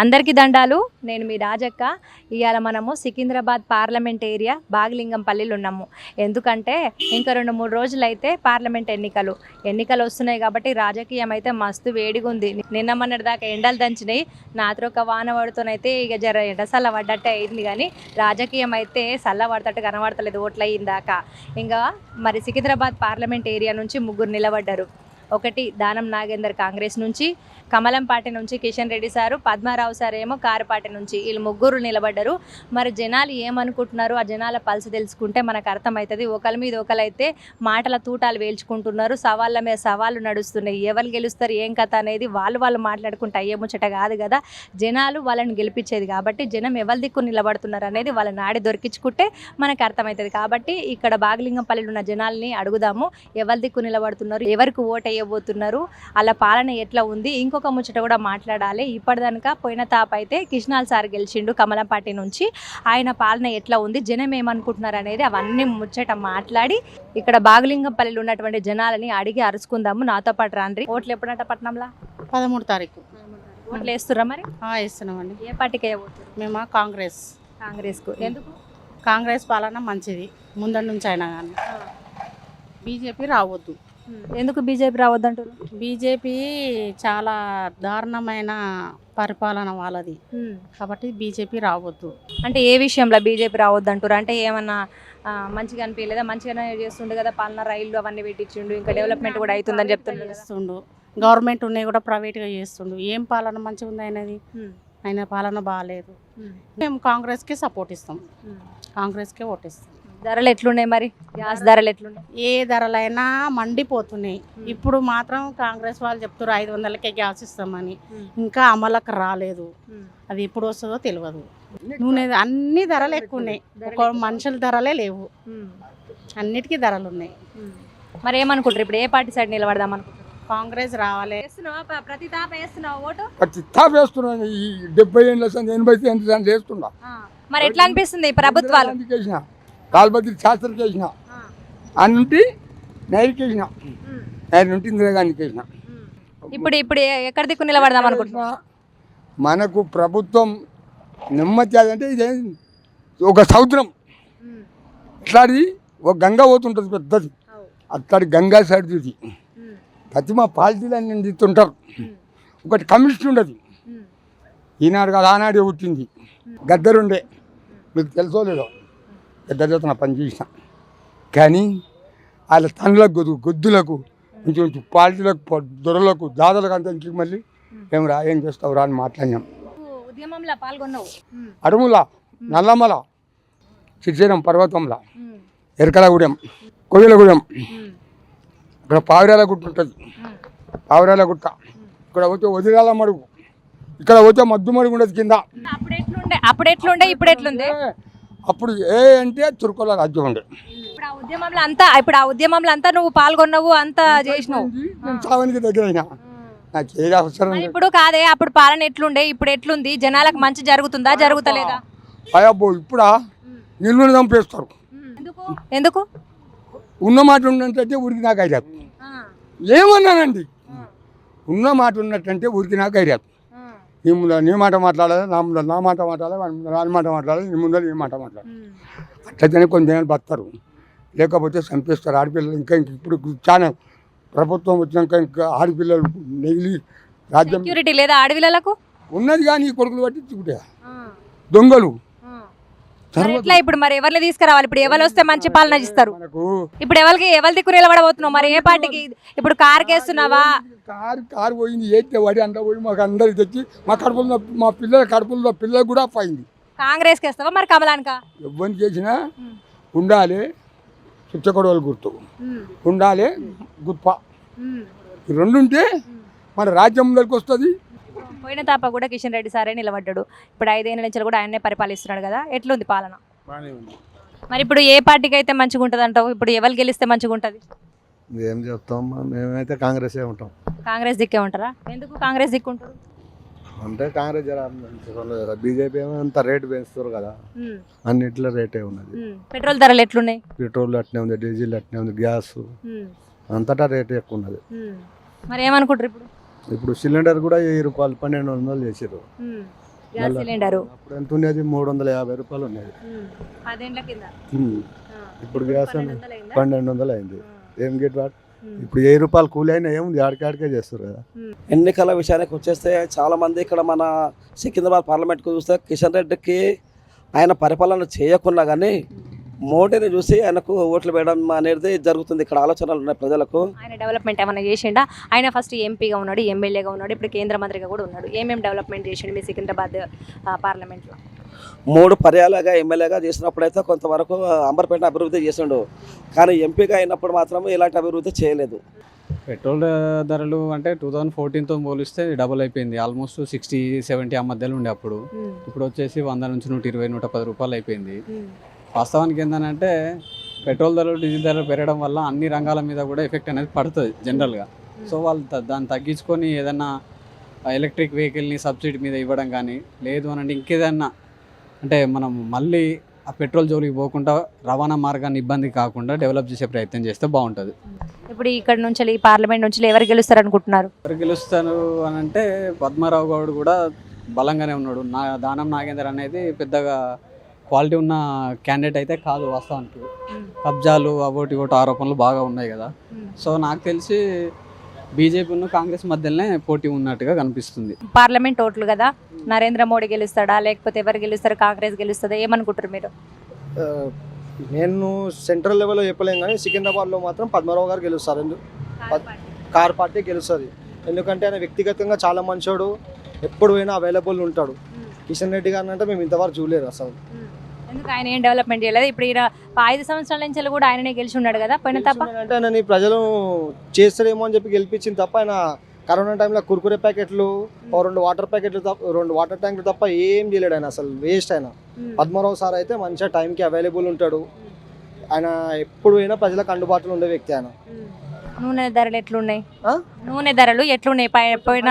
అందరికీ దండాలు. నేను మీ రాజక్క. ఇవాళ మనము సికింద్రాబాద్ పార్లమెంట్ ఏరియా బాగిలింగంపల్లిలో ఉన్నాము. ఎందుకంటే ఇంకా రెండు మూడు రోజులు అయితే పార్లమెంట్ ఎన్నికలు. ఎన్నికలు వస్తున్నాయి కాబట్టి రాజకీయం అయితే మస్తు వేడిగా ఉంది నిన్న మొన్నటి దాకా ఎండలు దంచినాయి. నాతో ఒక వాన పడుతూనైతే ఇక జర ఎండ చల్ల పడ్డట్టే అయింది కానీ రాజకీయం అయితే చల్లబడతట్టు కనబడతలేదు ఓట్లయ్యిందాక. ఇంకా మరి సికింద్రాబాద్ పార్లమెంట్ ఏరియా నుంచి ముగ్గురు నిలబడ్డారు. ఒకటి దానం నాగేందర్ కాంగ్రెస్ నుంచి కమలం పార్టీ నుంచి కిషన్ రెడ్డి సారు పద్మారావు సార్ ఏమో కారుపాటి నుంచి వీళ్ళు ముగ్గురు నిలబడ్డారు. మరి జనాలు ఏమనుకుంటున్నారు? ఆ జనాల పల్స్ తెలుసుకుంటే మనకు అర్థమవుతుంది. ఒకరి మీద ఒకరైతే మాటల తూటాలు వేల్చుకుంటున్నారు. సవాళ్ళ మీద సవాళ్ళు నడుస్తున్నాయి. ఎవరు గెలుస్తారు? ఏం కథ అనేది వాళ్ళు వాళ్ళు మాట్లాడుకుంటే అయ్యే ముచ్చట కాదు కదా. జనాలు వాళ్ళని గెలిపించేది కాబట్టి జనం ఎవరి దిక్కు నిలబడుతున్నారు అనేది వాళ్ళ నాడి దొరికించుకుంటే మనకు అర్థమవుతుంది. కాబట్టి ఇక్కడ బాగలింగంపల్లిలో ఉన్న జనాల్ని అడుగుదాము. ఎవరి దిక్కు నిలబడుతున్నారు? ఎవరికి ఓటు వేయబోతున్నారు అలా పాలన ఎట్లా ఉంది? ఇంకొక ముచ్చట కూడా మాట్లాడాలి. ఇప్పటిదనక పోయిన తాప అయితే కిష్నాల్ సార్ గెలిచిండు కమలం పార్టీ నుంచి. ఆయన పాలన ఎట్లా ఉంది? జనం ఏమనుకుంటున్నారు అనేది అవన్నీ ముచ్చట మాట్లాడి ఇక్కడ బాగలింగంపల్లిలో ఉన్నటువంటి జనాలని అడిగి అరుచుకుందాము. నాతో పాటు రాండ్రి. ఓట్లు ఎప్పుడంట పట్నంలా? పదమూడు తారీఖు. ఓట్లు వేస్తుర్రా మరి? వేస్తున్నామండి. ఏ పార్టీకి వేయబోతున్నారు మేము కాంగ్రెస్. కాంగ్రెస్కు. ఎందుకు? కాంగ్రెస్ పాలన మంచిది. ముందర నుంచి అయినా కానీ బీజేపీ రావద్దు. ఎందుకు బీజేపీ రావద్దంటారు బీజేపీ చాలా దారుణమైన పరిపాలన వాళ్ళది. కాబట్టి బీజేపీ రావద్దు. అంటే ఏ విషయంలో బీజేపీ రావద్దంటారు అంటే ఏమన్నా మంచిగా అనిపించలేదా మంచిగానే చేస్తుండు కదా పాలన రైళ్ళు అవన్నీ పెట్టించిండు ఇంకా డెవలప్మెంట్ కూడా అవుతుందని చేస్తుండు. గవర్నమెంట్ ఉన్నాయి కూడా ప్రైవేట్గా చేస్తుండు. ఏం పాలన మంచిగా ఉంది ఆయనది? ఉమ్, ఆయన పాలన బాగాలేదు మేము కాంగ్రెస్కి సపోర్ట్ ఇస్తాం. కాంగ్రెస్కే ఓటిస్తాం. ధరలు ఎట్లున్నాయి మరి? గ్యాస్ ధరలు ఎట్లున్నాయి? ఏ ధరలైనా మండిపోతున్నాయి. ఇప్పుడు మాత్రం కాంగ్రెస్ వాళ్ళు చెప్తారు ఐదు వందలకే గ్యాస్ ఇస్తామని. ఇంకా అమలకు రాలేదు. అది ఎప్పుడు వస్తుందో తెలియదు. నూనె అన్ని ధరలు ఎక్కువ ఉన్నాయి ఒక మనుషుల ధరలే లేవు. అన్నిటికీ ధరలు ఉన్నాయి మరి ఏమనుకుంటారు ఇప్పుడు ఏ పార్టీ సైడ్ నిలబడదాం అనుకుంటారు కాంగ్రెస్ రావాలి. ప్రతి తాప వేస్తున్నాను. ఈ డెబ్బై ఏళ్ళ ఎనభై ఎనిమిది వేస్తున్నా. మరి ఎట్లా అనిపిస్తుంది ప్రభుత్వాలు? కాల్బద్రి శాస్త్రికి వేసిన అని నుండి నైరుకి వేసిన. నైరు నుండి ఇందిరాగాంధీకి వేసిన. ఇప్పుడు ఇప్పుడు ఎక్కడ దిక్కు నిలబడదాం అనుకుంటున్నారు మనకు ప్రభుత్వం నెమ్మది అంటే ఇదే ఒక సముద్రం. ఇట్లాంటిది ఒక గంగ పోతుంటుంది పెద్దది అట్లాంటి గంగా సైడ్ ఇది ప్రతి మా పార్టీలు అన్ని నిందిస్తుంటారు ఒకటి కమిషన్ ఉండదు. ఈనాడు కాదు ఆనాడే పుట్టింది. గద్దరుండే. మీకు తెలుసో లేదో? గద్దరితో నా పని చేసిన. కానీ వాళ్ళ తనులకు గొద్దు గొద్దులకు కొంచెం కొంచెం పార్టీలకు పొ- దొరలకు దాదాలకు అంత ఇంటికి మళ్ళీ ఏం రా ఏం చేస్తావు రా అని మాట్లాడినాం. అడవుల నల్లమల శ్రీశైలం పర్వతంలో ఎరకలగూడెం కొయ్యలగూడెం. ఇక్కడ పావిరాల గుట్ట ఉంటుంది. పావిరాల గుట్ట. ఇక్కడ పోతే వదిరాల మడుగు. ఇక్కడ పోతే మద్దు మడుగు ఉండదు కింద. అప్పుడు ఎట్లుండే అప్పుడు ఎట్లుండే ఇప్పుడు ఎట్లుంది అప్పుడు ఏ అంటే తుర్కోల రాజ్యం ఉండే ఇప్పుడు ఆ ఉద్యమంలో అంతా ఇప్పుడు ఆ ఉద్యమంలో అంతా నువ్వు పాల్గొన్నావు అంతా చేసినావు. నేను చావనికి దగ్గర అయినా నాకు ఏది అవసరం మరి ఇప్పుడు కాదే అప్పుడు పాలన ఎట్లుండే ఇప్పుడు ఎట్లుంది జనాలకు మంచి జరుగుతుందా జరుగుతలేదా? అయ్యబ్బో ఇప్పుడా నిన్ను చంపేస్తారు. ఎందుకు? ఎందుకు? ఉన్న మాట ఉన్నట్టయితే ఉరికి నాకు ఐరాదు ఏమన్నానండి? ఉన్న మాట ఉన్నట్టంటే ఉరికి నాకు ఐరాదు నీ ముందర నీ మాట మాట్లాడాలి నా ముందర నా మాట మాట్లాడాలి వాడి మాట మాట్లాడాలి నీ ముందర నీ మాట మాట్లాడాలి. అట్లయితేనే కొన్ని దినాలు బతారు లేకపోతే చంపేస్తారు. ఆడపిల్లలు ఇంకా ఇంక ఇప్పుడు చాలా ప్రభుత్వం వచ్చినాక ఇంకా ఆడపిల్లలు నెగిలి రాజ్యం లేదా అడవిలకు ఉన్నది కానీ ఈ కొడుకులు బట్టి తిరుగుతా దొంగలు. ఎట్లా ఇప్పుడు? మరి ఎవరిని తీసుకురావాలి? ఇప్పుడు ఎవరు వస్తే మంచి పాలన ఇస్తారు ఇప్పుడు ఎవరికి ఎవరి దిక్కు నిలబడబోతున్నావు? మరి ఏ పార్టీకి? ఇప్పుడు కారు కేస్తున్నావా? కారు కారు పోయింది ఏతే వడి అంతా పోయి మాకు అందరికి తెచ్చి మా కడుపులో మా పిల్లల కడుపులో పిల్లలు కూడా పోయింది కాంగ్రెస్కి వేస్తావా? మరి కమలానికా? ఎవరిని చేసినా ఉండాలి చుచ్చకొడవలు గుర్తు. ఉండాలి గుప్ప ఈ రెండు ఉంటే మన రాజ్యం ముందరికి వస్తుంది పోయిన తాప కూడా కిషన్ రెడ్డి సారే నిలబడ్డాడు. ఇప్పుడు ఐదేళ్ళ నుంచి కూడా ఆయనే పరిపాలిస్తున్నాడు కదా. ఎట్లుంది పాలన? మరి ఇప్పుడు ఏ పార్టీకి అయితే మంచిగా ఉంటుంది అంటావు? ఇప్పుడు ఎవరు గెలిస్తే మంచిగా ఉంటుంది? ఏం చెప్తాం? మేమైతే కాంగ్రెసే ఉంటాం. కాంగ్రెస్ దిక్కే ఉంటారా? ఎందుకు కాంగ్రెస్ దిక్కు ఉంటారు అంటే కాంగ్రెస్ జర బీజేపీ ఏమో అంత రేటు పెంచుతారు కదా. అన్నిట్లో రేటే ఉన్నది. పెట్రోల్ ధరలు ఎట్లున్నాయి? పెట్రోల్ అట్నే ఉంది డీజిల్ అట్నే ఉంది గ్యాస్. అంతటా రేటు ఎక్కువ ఉన్నది. మరి ఏమనుకుంటారు ఇప్పుడు? ఇప్పుడు సిలిండర్ కూడా వెయ్యి రూపాయలు పన్నెండు వందలు చేసారు ఉమ్, గ్యాస్ మళ్ళా- సిలిండరు. అప్పుడు ఎంత ఉండేది? మూడు వందల యాభై రూపాయలు ఉండేది. పదేండ్ల కింద. ఉమ్. ఇప్పుడు గ్యాస్ పన్నెండు వందలు అయిందా? ఏం గిట్ వాట్. ఇప్పుడు వెయ్యి రూపాయలు కూలి అయినా ఏముంది? ఆడికాడికే చేస్తారు కదా. ఎన్నికల విషయానికి వచ్చేస్తే చాలా మంది ఇక్కడ మన సికింద్రాబాద్ పార్లమెంట్కు చూస్తే కిషన్ రెడ్డికి ఆయన పరిపాలన చేయకున్నా కానీ మోడీని చూసి ఆయనకు ఓట్లు వేయడం అనేది జరుగుతుంది. ఇక్కడ ఆలోచనలు ఉన్నాయి ప్రజలకు. ఆయన డెవలప్మెంట్ ఏమైనా చేసిండా? ఆయన ఫస్ట్ ఎంపీగా ఉన్నాడు ఎమ్మెల్యేగా ఉన్నాడు ఇప్పుడు కేంద్ర మంత్రిగా కూడా ఉన్నాడు. ఏమేమి డెవలప్మెంట్ చేసిండు మీ సికింద్రాబాద్ పార్లమెంట్లో? మూడు పర్యాలుగా ఎమ్మెల్యేగా చేసినప్పుడైతే కొంతవరకు అంబర్పేట అభివృద్ధి చేసిండు. కానీ ఎంపీగా అయినప్పుడు మాత్రం ఇలాంటి అభివృద్ధి చేయలేదు. పెట్రోల్ ధరలు అంటే టూ థౌజండ్ ఫోర్టీన్తో పోలిస్తే డబుల్ అయిపోయింది. ఆల్మోస్ట్ సిక్స్టీ సెవెంటీ ఆ మధ్యలో ఉండే అప్పుడు. ఇప్పుడు వచ్చేసి వంద నుంచి నూట ఇరవై నూట పది రూపాయలు అయిపోయింది. వాస్తవానికి ఏంటంటే పెట్రోల్ ధరలు డీజిల్ ధరలు పెరగడం వల్ల అన్ని రంగాల మీద కూడా ఎఫెక్ట్ అనేది పడుతుంది జనరల్గా. సో వాళ్ళు దాన్ని తగ్గించుకొని ఏదన్నా ఎలక్ట్రిక్ వెహికల్ని సబ్సిడీ మీద ఇవ్వడం కానీ లేదు అని అంటే ఇంకేదన్నా అంటే మనం మళ్ళీ ఆ పెట్రోల్ జోలికి పోకుండా రవాణా మార్గాన్ని ఇబ్బంది కాకుండా డెవలప్ చేసే ప్రయత్నం చేస్తే బాగుంటుంది. ఇప్పుడు ఇక్కడ నుంచి ఈ పార్లమెంట్ నుంచి ఎవరు గెలుస్తారు అనుకుంటున్నారు ఎవరు గెలుస్తారు అని అంటే పద్మారావు గౌడ్ కూడా బలంగానే ఉన్నాడు. నా దానం నాగేందర్ అనేది పెద్దగా క్వాలిటీ ఉన్న క్యాండిడేట్ అయితే కాదు వాస్తవానికి. కబ్జాలు అవోటి ఒకటి ఆరోపణలు బాగా ఉన్నాయి కదా. సో నాకు తెలిసి బీజేపీ కాంగ్రెస్ మధ్యలోనే పోటీ ఉన్నట్టుగా కనిపిస్తుంది. పార్లమెంట్ ఓట్లు కదా. నరేంద్ర మోడీ గెలుస్తాడా? లేకపోతే ఎవరు గెలుస్తారు? కాంగ్రెస్ గెలుస్తుందా? ఏమనుకుంటారు మీరు? నేను సెంట్రల్ లెవెల్లో చెప్పలేం కానీ సికింద్రాబాద్లో మాత్రం పద్మారావు గారు గెలుస్తారు. Car party. గెలుస్తుంది. ఎందుకంటే ఆయన వ్యక్తిగతంగా చాలా మంచోడు. ఎప్పుడు పోయినా అవైలబుల్ ఉంటాడు. కిషన్ రెడ్డి గారిని అంటే మేము ఇంతవరకు చూడలేదు అసలు. ఎందుకు ఆయన ఏం డెవలప్మెంట్ చేయలేదు? ఇప్పుడు ఈయన ఐదు సంవత్సరాల నుంచి కూడా ఆయననే గెలిచి ఉన్నాడు కదా పోయిన తప్ప? అంటే ఆయన ప్రజలు చేస్తారేమో అని చెప్పి గెలిపించింది తప్ప ఆయన కరోనా టైంలో కుర్కురే ప్యాకెట్లు రెండు వాటర్ ప్యాకెట్లు తప్ప రెండు వాటర్ ట్యాంకులు తప్ప ఏం చేయలేడు ఆయన అసలు వేస్ట్ ఆయన. పద్మారావు సార్ అయితే మంచిగా టైంకి అవైలబుల్ ఉంటాడు. ఆయన ఎప్పుడు అయినా ప్రజలకు అందుబాటులో ఉండే వ్యక్తి ఆయన. నూనె ధరలు ఎట్లున్నాయి? నూనె ధరలు ఎట్లున్నాయి? పోయిన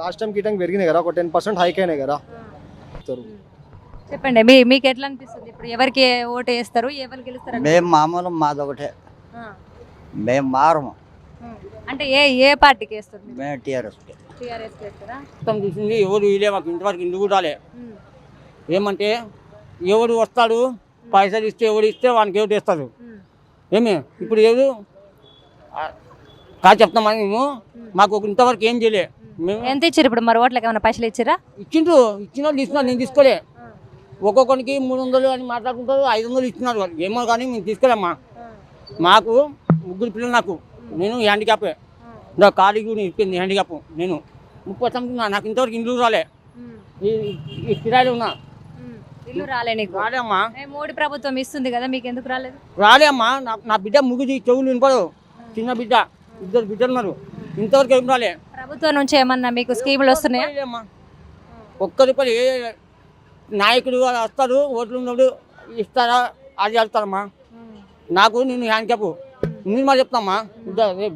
లాస్ట్ టైం కిటంగ్ పెరిగినాయి కదా ఒక టెన్ పర్సెంట్ హైక్ అయినాయి కదా. చెప్పండి మీ మీకు ఎట్లా అనిపిస్తుంది? ఇప్పుడు ఎవరికి ఓటు వేస్తారు ఎవరు గెలుస్తారు మేము మామూలు మాది ఒకటే. ఆ. మేము మారము. అంటే ఏ ఏ పార్టీకి వేస్తారు మీరు? మేము టీఆర్ఎస్ టీఆర్ఎస్ వేస్తారా? మొత్తం చూసింది ఎవరు ఇలే మాకు ఇంతవరకు ఇందుకు కూడా రాలే. ఏమంటే ఎవడు వస్తాడు పైసలు ఇస్తే ఎవడు ఇస్తే వానికి ఎవరు ఇస్తారు ఏమి? ఇప్పుడు ఎవరు కాదు చెప్తామని మేము. మాకు ఒక ఇంతవరకు ఏం చేయలే. మేము ఎంత ఇచ్చారు ఇప్పుడు మరి ఓట్లకి? ఏమైనా పైసలు ఇచ్చారా? ఇచ్చిండ్రు. ఇచ్చిన వాళ్ళు తీసుకున్నారు నేను తీసుకోలే. ఒక్కొక్కరికి మూడు వందలు అని మాట్లాడుకుంటారు ఐదు వందలు ఇచ్చినారు వాళ్ళు. ఏమో కానీ మేము తీసుకోలేమ్మా మాకు ముగ్గురు పిల్లలు నాకు. నేను హ్యాండిక్యాపే. నా కూడా ఇప్పింది హ్యాండిక్యాప్. నేను ముప్పై సంవత్సరం నాకు ఇంతవరకు ఇండ్లు రాలే. ఈ ఈ కిరాయిలు ఉన్నా. ఇల్లు రాలే నీకు. రాలే అమ్మా ఏ, మోడీ ప్రభుత్వం ఇస్తుంది కదా మీకు ఎందుకు రాలేదు? రాలే అమ్మా నా బిడ్డ ముగ్గుది చెవులు వినపడు చిన్న బిడ్డ ఇద్దరు బిడ్డలు ఉన్నారు. ఇంతవరకు ఏం రాలే. ప్రభుత్వం నుంచి ఏమన్నా మీకు స్కీములు వస్తున్నాయా? రాలేమ్మా. ఒక్క రూపాయలు ఏ. నాయకుడు వస్తాడు ఓట్లు ఉన్నప్పుడు ఇస్తారా అది వెళ్తారమ్మా నాకు నేను హ్యాండిక్యాప్ నేను మా చెప్తామ్మా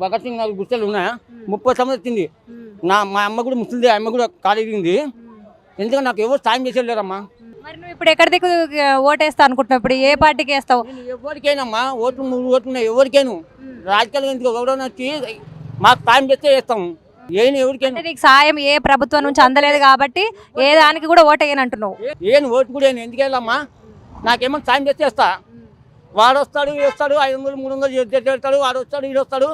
భగత్ సింగ్ నాకు గుర్తులు ఉన్నాయా? ముప్పై సంవత్సరాలు వచ్చింది నా మా అమ్మ కూడా ముసలిది అమ్మ కూడా కాలేజీ ఉంది ఎందుకంటే నాకు ఎవరు సాయం చేసేది లేరమ్మా. మరి నువ్వు ఇప్పుడు ఎక్కడ దిక్కు ఓటేస్తా అనుకుంటున్నావు ఇప్పుడు? ఏ పార్టీకి వేస్తావు? ఎవరికైనామ్మా ఓట్లు మూడు ఓట్లు ఉన్నాయి ఎవరికైనా. రాజకీయాలు ఎందుకు? ఎవరైనా వచ్చి మాకు సాయం చేస్తే చేస్తాం. ఏం ఎవరికైనా అంటే నీకు సాయం ఏ ప్రభుత్వం నుంచి అందలేదు కాబట్టి ఏ దానికి కూడా ఓటేయని అంటున్నావు. ఏం ఓటు కూడా ఏం ఎందుకు వెళ్ళమ్మా నాకేమో సాయం చేస్తే చేస్తా. వాడు వస్తాడు వస్తాడు ఐదు వందలు మూడు వందలు చేస్తాడు వాడు వస్తాడు వీడు వస్తాడు.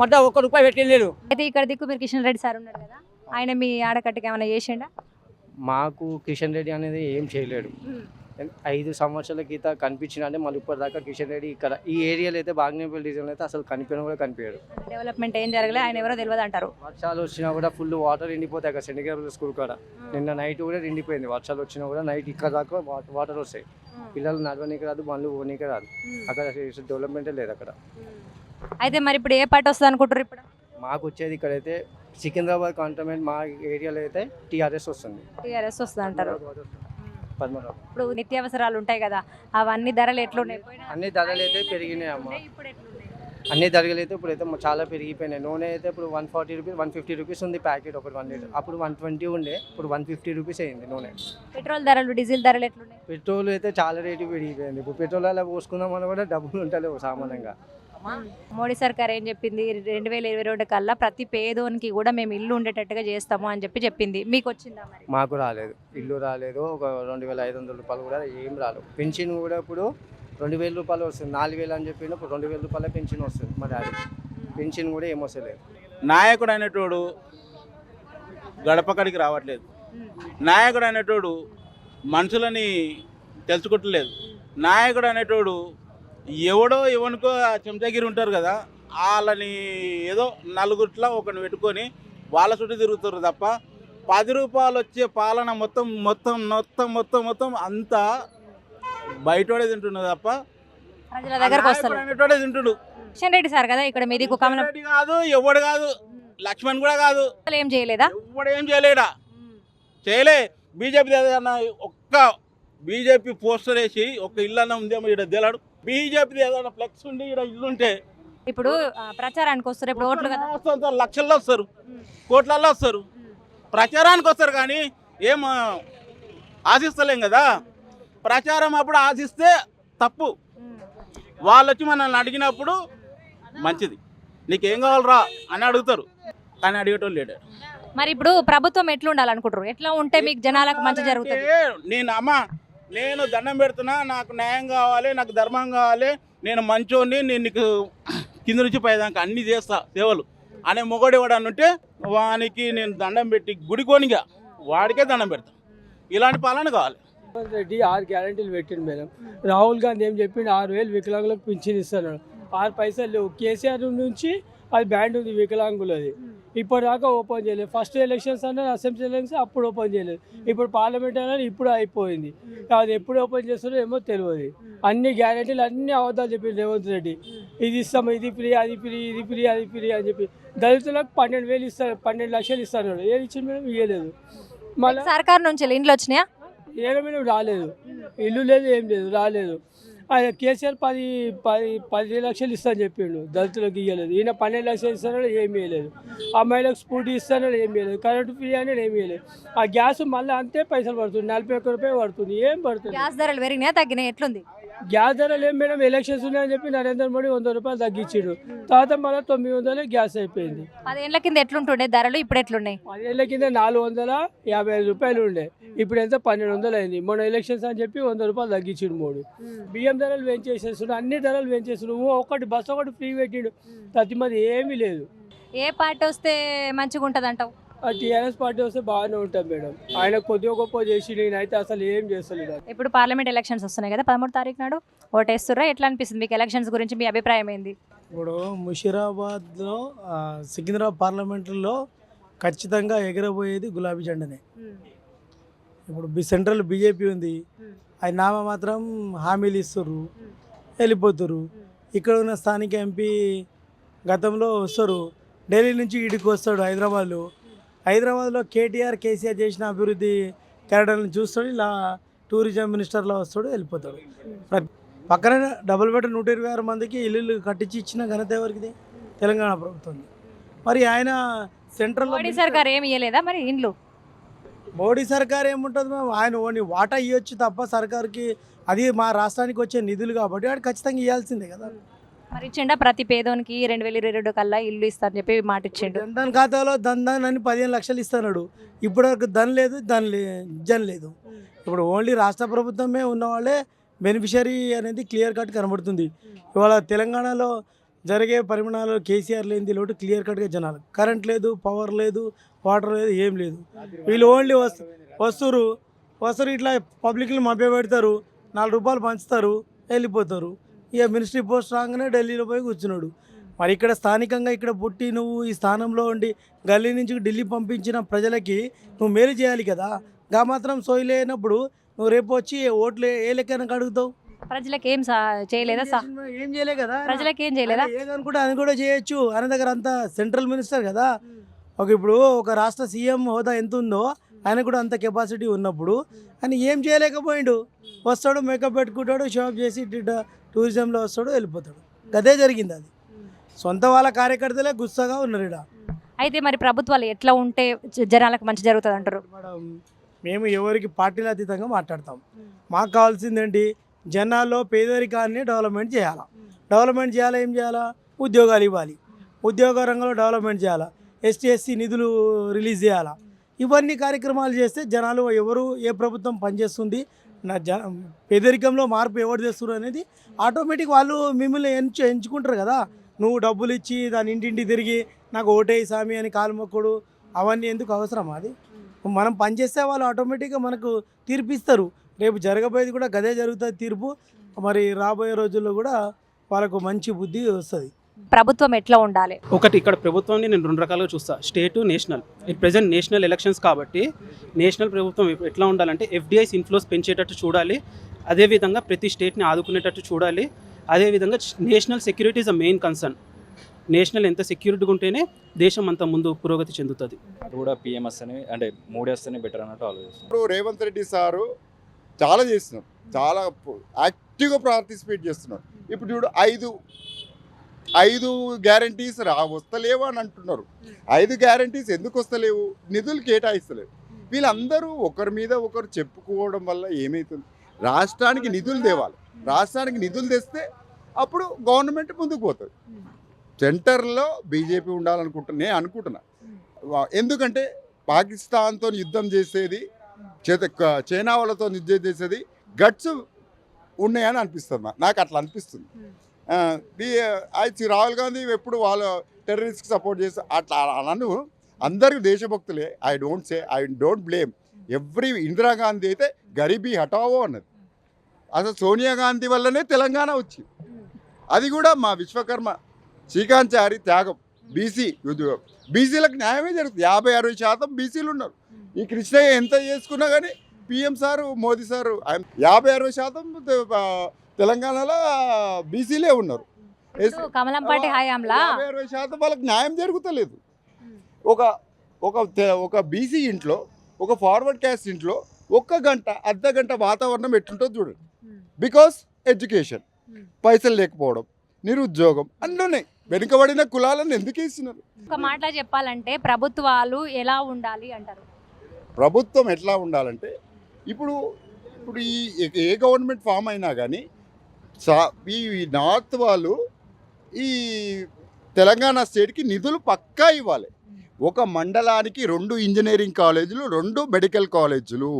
మధ్య ఒక్క రూపాయి పెట్టలేదు అయితే ఇక్కడ దిక్కు మీరు కిషన్ రెడ్డి సార్ ఉన్నాడు కదా ఆయన మీ ఆడకట్టుకి ఏమైనా చేసిండా? మాకు కిషన్ రెడ్డి అనేది ఏం చేయలేడు. ఐదు సంవత్సరాల క్రితం కనిపించిన అంటే మళ్ళీ ఇప్పటిదాకా కిషన్ రెడ్డి ఇక్కడ ఈ ఏరియాలో అయితే బాగ్నేపల్లి డివిజన్లో అయితే అసలు కనిపించడం కూడా కనిపించాడు. డెవలప్మెంట్ ఏం జరగలే ఆయన ఎవరో తెలియదు అంటారు. వర్షాలు వచ్చినా కూడా ఫుల్ వాటర్ ఎండిపోతాయి అక్కడ సెంటిగ్రేడ్ స్కూల్ కాడ. నిన్న నైట్ కూడా ఎండిపోయింది. వర్షాలు వచ్చినా కూడా నైట్ ఇక్కడ దాకా వాటర్ వస్తాయి. పిల్లలు నడవనీకి రాదు బండ్లు పోనీకి రాదు. అక్కడ డెవలప్మెంటే లేదు అక్కడ. అయితే మరి ఇప్పుడు ఏ పార్టీ వస్తుంది అనుకుంటారు ఇప్పుడు? మాకు వచ్చేది ఇక్కడైతే సికింద్రాబాద్ కాంటోన్మెంట్ మా ఏరియాలో అయితే టీఆర్ఎస్ వస్తుంది. టీఆర్ఎస్ వస్తుంది. అంటారు పద్మరావు ఇప్పుడు నిత్యావసరాలు ఉంటాయి కదా అవన్నీ ధరలు ఎట్లున్నాయి? అన్ని ధరలు అయితే పెరిగినాయి అమ్మ. ఉన్నాయి, ఇప్పుడు ఎట్లున్నాయి? అన్ని ధరలు అయితే ఇప్పుడు అయితే చాలా పెరిగిపోయినాయి. నూనె అయితే ఇప్పుడు one forty rupees one fifty rupees ఉంది ప్యాకెట్ ఒకటి వన్ లీటర్. అప్పుడు వన్ ట్వంటీ ఉండే ఇప్పుడు వన్ ఫిఫ్టీ రూపీస్ అయింది నూనె. పెట్రోల్ ధరలు డీజిల్ ధరలు ఎట్లున్నాయి? పెట్రోల్ అయితే చాలా రేటు పెరిగిపోయింది. ఇప్పుడు పెట్రోల్ అలా పోసుకుందామని కూడా డబ్బులు ఉంటలేవు సామాన్యంగా. మోడీ సర్కార్ ఏం చెప్పింది? రెండు వేల ఇరవై రెండు కల్లా ప్రతి పేదోనికి కూడా మేము ఇల్లు ఉండేటట్టుగా చేస్తాము అని చెప్పి చెప్పింది. మీకు వచ్చిందా మరి? మాకు రాలేదు. ఇల్లు రాలేదు. ఒక రెండు వేల ఐదు వందల రూపాయలు కూడా ఏం రాలేదు. పెన్షన్ కూడా ఇప్పుడు రెండు వేల రూపాయలు వస్తుంది. నాలుగు వేలు అని చెప్పిన ఇప్పుడు రెండు వేల రూపాయల పెన్షన్ వస్తుంది మా డాడీ. పెన్షన్ కూడా ఏం వస్తలేదు. నాయకుడు అనేటోడు గడపకడికి రావట్లేదు. నాయకుడు అనేటోడు మనుషులని తెలుసుకుంటలేదు నాయకుడు అనేటోడు ఎవడో ఎవరికో ఆ చెంచగిరి ఉంటారు కదా వాళ్ళని ఏదో నలుగురిలో ఒకరిని పెట్టుకొని వాళ్ళ చుట్టూ తిరుగుతారు తప్ప పది రూపాయలు వచ్చే పాలన మొత్తం మొత్తం మొత్తం మొత్తం మొత్తం అంతా బయటోడే తింటున్నది తప్ప ప్రజల దగ్గరకు వస్తారు. తింటుడు. కిషన్ రెడ్డి సార్ కదా ఇక్కడ మీది కాదు ఎవడు కాదు లక్ష్మణ్ కూడా కాదు. ఏం చేయలేదా? ఎవడు ఏం చేయలేడా? చేయలే. బీజేపీ ఒక్క బీజేపీ పోస్టర్ వేసి ఒక్క ఇల్లు అన్న ఉందేమో ఇక్కడ తేలాడు బీజేపీ ఏదైనా ఫ్లెక్స్ ఉండి ఇక్కడ ఇల్లు ఉంటే ఇప్పుడు ప్రచారానికి వస్తారు. ఇప్పుడు ఓట్లు కదా. వస్తారు, లక్షల్లో వస్తారు. కోట్లల్లో వస్తారు. ప్రచారానికి వస్తారు కానీ ఏం ఆశిస్తలేం కదా. ప్రచారం అప్పుడు ఆశిస్తే తప్పు. వాళ్ళు వచ్చి మనల్ని అడిగినప్పుడు మంచిది. నీకేం కావాలరా అని అడుగుతారు. కానీ అడిగేటోళ్ళు లేడు. మరి ఇప్పుడు ప్రభుత్వం ఎట్లా ఉండాలనుకుంటారు? ఎట్లా ఉంటే మీకు జనాలకు మంచి జరుగుతుంది? నేను అమ్మ నేను దండం పెడుతున్నా నాకు న్యాయం కావాలి నాకు ధర్మం కావాలి నేను మంచోడిని నేను నీకు కింద నుంచి పైదాకా అన్ని చేస్తా సేవలు. అనే మొగడు ఎవడని ఉంటే వానికి నేను దండం పెట్టి గుడికోనిగా వాడికే దండం పెడతాను ఇలాంటి పాలన కావాలి. రేవంత్ రెడ్డి ఆరు గ్యారంటీలు పెట్టిండు మేడం. రాహుల్ గాంధీ ఏం చెప్పిండు? ఆరు వేలు వికలాంగులకు పింఛన్ ఇస్తున్నాడు. ఆరు పైసలు లేవు. కేసీఆర్ నుంచి అది బ్యాండ్ ఉంది వికలాంగులది. ఇప్పటిదాకా ఓపెన్ చేయలేదు. ఫస్ట్ ఎలక్షన్స్ అన్నారు అసెంబ్లీ ఎలక్షన్స్ అప్పుడు ఓపెన్ చేయలేదు. ఇప్పుడు పార్లమెంట్ అన్నారు ఇప్పుడు అయిపోయింది. అది ఎప్పుడు ఓపెన్ చేస్తారో ఏమో తెలియదు. అన్ని గ్యారంటీలు అన్ని అబద్ధాలు చెప్పిండు రేవంత్ రెడ్డి. ఇది ఇస్తాం ఇది ఫ్రీ అది ఫ్రీ ఇది ఫ్రీ అది ఫ్రీ అని చెప్పి. దళితులకు పన్నెండు వేలు ఇస్తారు పన్నెండు లక్షలు ఇస్తాడు ఏది ఇచ్చింది మేడం? ఇవ్వలేదు మళ్ళీ సర్కార్ నుంచి ఇండ్లు వచ్చినాయా? ఏడమైన రాలేదు. ఇల్లు లేదు ఏం లేదు రాలేదు. ఆయన కేసీఆర్ పది పది పది లక్షలు ఇస్తాను చెప్పిండు. దళితులకు ఇవ్వలేదు ఈయన పన్నెండు లక్షలు ఇస్తానని ఏమీ ఇవ్వలేదు అమ్మాయిలకు స్కూటీ ఇస్తానని ఏమీ ఇవ్వలేదు కరెంటు ఫ్రీ అనేది ఏమీ ఇవ్వలేదు ఆ గ్యాస్ మళ్ళీ అంతే పైసలు పడుతుంది. నలభై ఒక్క రూపాయలు పడుతుంది. ఏం పడుతుంది? గ్యాస్ ధరలు పెరిగినాయి తగ్గినాయి? ఎట్లుంది? గ్యాస్ ధరలు ఏం మేడం ఎలక్షన్స్ ఉన్నాయని చెప్పి నరేంద్ర మోడీ వంద రూపాయలు తగ్గించిండు. తర్వాత మళ్ళీ తొమ్మిది వందలే గ్యాస్ అయిపోయింది. పదేళ్ళ కింద ఎట్లుంటుండే? ధరలు ఇప్పుడు ఎట్లున్నాయి? పదేళ్ళ కింద నాలుగు వందల యాభై ఐదు రూపాయలు ఉండే. ఇప్పుడు ఎంత? పన్నెండు వందలు అయింది. మొన్న ఎలక్షన్స్ అని చెప్పి వంద రూపాయలు తగ్గించిండు మోడీ. బియ్యం ధరలు పెంచేసేస్తున్నాడు అన్ని ధరలు పెంచేస్తున్నాడు ఓ ఒకటి బస్సు ఒకటి ఫ్రీ పెట్టిండు. ప్రతి మంది ఏమీ లేదు. ఏ పార్టీ వస్తే మంచిగా ఉంటుంది అంటావు టీఆర్ఎస్ పార్టీ వస్తే బాగానే ఉంటాం మేడం. ఆయన కొద్దిగా గొప్ప చేసి నేనైతే అసలు ఏం చేస్తలేదు ఇప్పుడు పార్లమెంట్ ఎలక్షన్స్ వస్తున్నాయి కదా పదమూడు తారీఖు నాడు ఓటేస్తుర్రా? ఎట్లా అనిపిస్తుంది మీకు ఎలక్షన్స్ గురించి మీ అభిప్రాయం ఏంది? ఇప్పుడు ముషీరాబాద్లో సికింద్రాబాద్ పార్లమెంట్లో ఖచ్చితంగా ఎగరబోయేది గులాబీ జెండానే. ఇప్పుడు బి సెంట్రల్ బీజేపీ ఉంది. అది నామ మాత్రం హామీలు ఇస్తారు వెళ్ళిపోతారు ఇక్కడ ఉన్న స్థానిక ఎంపీ గతంలో వస్తారు. ఢిల్లీ నుంచి ఇడికి వస్తాడు హైదరాబాద్లో. హైదరాబాద్లో కేటీఆర్ కేసీఆర్ చేసిన అభివృద్ధి క్యారెక్టర్ని చూస్తాడు ఇలా టూరిజం మినిస్టర్లో వస్తాడు వెళ్ళిపోతాడు. పక్కన డబుల్ బెడ్ నూట ఇరవై ఆరు మందికి ఇల్లు కట్టించి ఇచ్చిన ఘనత ఎవరికిది? తెలంగాణ ప్రభుత్వం. మరి ఆయన సెంట్రల్ మోడీ సర్కార్ ఏమి ఇవ్వలేదా మరి ఇండ్లు? మోడీ సర్కార్ ఏముంటుంది మ్యామ్ ఆయన ఓన్లీ వాటా ఇవ్వచ్చు తప్ప సర్కార్కి అది మా రాష్ట్రానికి వచ్చే నిధులు కాబట్టి వాడు ఖచ్చితంగా ఇవ్వాల్సిందే కదా. మరి ఇచ్చిండా ప్రతి పేదోనికి రెండు వేల ఇరవై రెండు కల్లా ఇల్లు ఇస్తారని చెప్పి మాట ఇచ్చిండు దాని ఖాతాలో ధన్ ధన్ అని పదిహేను లక్షలు ఇస్తున్నాడు ఇప్పటివరకు ధన్ లేదు ధన్ లే జన్ లేదు. ఇప్పుడు ఓన్లీ రాష్ట్ర ప్రభుత్వమే ఉన్నవాళ్ళే బెనిఫిషరీ అనేది క్లియర్ కట్ కనబడుతుంది. ఇవాళ తెలంగాణలో జరిగే పరిమాణాలు కేసీఆర్ లేని లోటు క్లియర్ కట్గా జనాలు. కరెంట్ లేదు పవర్ లేదు వాటర్ లేదు ఏం లేదు. వీళ్ళు ఓన్లీ వస్తు వస్తురు ఇట్లా పబ్లిక్లు మభ్య పెడతారు నాలుగు రూపాయలు పంచుతారు వెళ్ళిపోతారు. ఇక మినిస్ట్రీ పోస్ట్ రాగానే ఢిల్లీలో పోయి కూర్చున్నాడు. మరి ఇక్కడ స్థానికంగా ఇక్కడ పుట్టి నువ్వు ఈ స్థానంలో ఉండి గల్లీ నుంచి ఢిల్లీ పంపించిన ప్రజలకి నువ్వు మేలు చేయాలి కదా. గా మాత్రం సోయలేనప్పుడు నువ్వు రేపు వచ్చి ఓట్లు ఏ లెక్కన అడుగుతావు? ప్రజలకు ఏం చేయలేదా ఏం చేయలే కదా. ప్రజలకు ఏం చేయలేదా? ఏదనుకుంటే అది కూడా చేయొచ్చు. ఆయన దగ్గర అంతా సెంట్రల్ మినిస్టర్ కదా. ఒక ఇప్పుడు ఒక రాష్ట్ర సీఎం హోదా ఎంత ఉందో ఆయన కూడా అంత కెపాసిటీ ఉన్నప్పుడు ఆయన ఏం చేయలేకపోయిండు. వస్తాడు మేకప్ పెట్టుకుంటాడు షాప్ చేసి టూరిజంలో వస్తాడు వెళ్ళిపోతాడు. అదే జరిగింది అది. సొంత వాళ్ళ కార్యకర్తలే గుస్సాగా ఉన్నారు ఇక్కడ అయితే మరి ప్రభుత్వాలు ఎట్లా ఉంటే జనాలకు మంచి జరుగుతుంది అంటారు మేడం మేము ఎవరికి పార్టీల అతీతంగా మాట్లాడతాం. మాకు కావాల్సింది ఏంటి జనాల్లో పేదరికాన్ని డెవలప్మెంట్ చేయాలి. డెవలప్మెంట్ చేయాలా ఏం చేయాలా? ఉద్యోగాలు ఇవ్వాలి. ఉద్యోగ రంగంలో డెవలప్మెంట్ చేయాలా. ఎస్టీ ఎస్సీ నిధులు రిలీజ్ చేయాలా. ఇవన్నీ కార్యక్రమాలు చేస్తే జనాలు ఎవరు ఏ ప్రభుత్వం పనిచేస్తుంది నా జ పేదరికంలో మార్పు ఎవరు చేస్తారు అనేది ఆటోమేటిక్ వాళ్ళు మిమ్మల్ని ఎంచు ఎంచుకుంటారు కదా. నువ్వు డబ్బులు ఇచ్చి దాని ఇంటింటి తిరిగి నాకు ఓటేయి సామి అని కాలు మొక్కుడు అవన్నీ ఎందుకు అవసరం అది? మనం పనిచేస్తే వాళ్ళు ఆటోమేటిక్గా మనకు తీర్పిస్తారు రేపు జరగబోయేది కూడా గదే జరుగుతుంది తీర్పు. మరి రాబోయే రోజుల్లో కూడా వాళ్ళకు మంచి బుద్ధి వస్తుంది. ప్రభుత్వం ఎట్లా ఉండాలి? ఒకటి ఇక్కడ ప్రభుత్వాన్ని నేను రెండు రకాలుగా చూస్తా. State national. It present national elections కాబట్టి నేషనల్ ప్రభుత్వం ఎట్లా ఉండాలంటే ఎఫ్డిఐస్ ఇన్ఫ్లోస్ పెంచేటట్టు చూడాలి. అదేవిధంగా ప్రతి స్టేట్ని ఆదుకునేటట్టు చూడాలి. అదేవిధంగా national security is a main concern national ఎంత సెక్యూరిటీగా ఉంటేనే దేశం అంత ముందు పురోగతి చెందుతుంది. కూడా పిఎంఎస్ అని అంటే మూడేస్తేనే బెటర్ అన్నట్టు ఆలోచిస్తాను ఇప్పుడు రేవంత్ రెడ్డి సారు చాలా చేస్తున్నారు. చాలా యాక్టివ్గా పార్టిసిపేట్ చేస్తున్నారు. ఇప్పుడు చూడు ఐదు ఐదు గ్యారంటీస్ రా వస్తలేవు అని అంటున్నారు. ఐదు గ్యారంటీస్ ఎందుకు వస్తలేవు? నిధులు కేటాయిస్తలేవు. వీళ్ళందరూ ఒకరి మీద ఒకరు చెప్పుకోవడం వల్ల ఏమవుతుంది రాష్ట్రానికి నిధులు తేవాలి. రాష్ట్రానికి నిధులు తెస్తే అప్పుడు గవర్నమెంట్ ముందుకు పోతుంది. సెంటర్లో బీజేపీ ఉండాలనుకుంటున్నా నేను అనుకుంటున్నా. ఎందుకంటే పాకిస్తాన్తో యుద్ధం చేసేది చేత చైనా వాళ్ళతో యుద్ధం చేసేది గట్స్ ఉన్నాయని అనిపిస్తుంది నాకు అట్లా అనిపిస్తుంది. అయితే రాహుల్ గాంధీ ఎప్పుడు వాళ్ళ టెర్రరిస్ట్కి సపోర్ట్ చేస్తే అట్లా నన్ను అందరూ దేశభక్తులే. I don't say I don't blame. Every Indira Gandhi అయితే గరీబీ హటావో అన్నది. అసలు సోనియా గాంధీ వల్లనే తెలంగాణ వచ్చింది. అది కూడా మా విశ్వకర్మ శ్రీకాంత్ త్యాగం. బీసీ బీసీలకు న్యాయమే జరుగుతుంది. యాభై అరవై శాతం బీసీలు ఉన్నారు. ఈ కృష్ణయ్య ఎంత చేసుకున్నా కానీ పిఎం సారు మోదీ సారు ఆయన యాభై అరవై శాతం తెలంగాణలో బీసీలే ఉన్నారు. ఎస్- కమలంపాటి హయాంలా? అరవై శాతం వాళ్ళకి న్యాయం జరుగుతలేదు. ఒక ఒక ఒక బీసీ ఇంట్లో ఒక ఫార్వర్డ్ క్యాస్ట్ ఇంట్లో ఒక్క గంట అర్ధ గంట వాతావరణం ఎట్లుంటుందో చూడండి. బికాస్ ఎడ్యుకేషన్ పైసలు లేకపోవడం నిరుద్యోగం అన్నీ ఉన్నాయి. వెనుకబడిన కులాలను ఎందుకు ఇస్తున్నారు ఒక మాటలో చెప్పాలంటే ప్రభుత్వాలు ఎలా ఉండాలి అంటారు? ప్రభుత్వం ఎట్లా ఉండాలంటే ఇప్పుడు ఇప్పుడు ఈ ఏ గవర్నమెంట్ ఫామ్ అయినా కానీ సా ఈ నార్త్ వాళ్ళు ఈ తెలంగాణ స్టేట్కి నిధులు పక్కా ఇవ్వాలి. ఒక మండలానికి రెండు ఇంజనీరింగ్ కాలేజీలు రెండు మెడికల్ కాలేజీలు.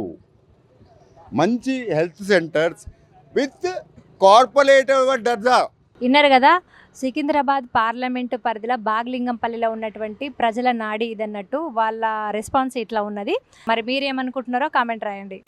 మంచి హెల్త్ సెంటర్స్ విత్ కార్పొరేటివ్ దర్జా. విన్నారు కదా సికింద్రాబాద్ పార్లమెంటు పరిధిలో బాగ్లింగంపల్లిలో ఉన్నటువంటి ప్రజల నాడి ఇదన్నట్టు వాళ్ళ రెస్పాన్స్ ఇట్లా ఉన్నది. మరి మీరేమనుకుంటున్నారో కామెంట్ రాయండి.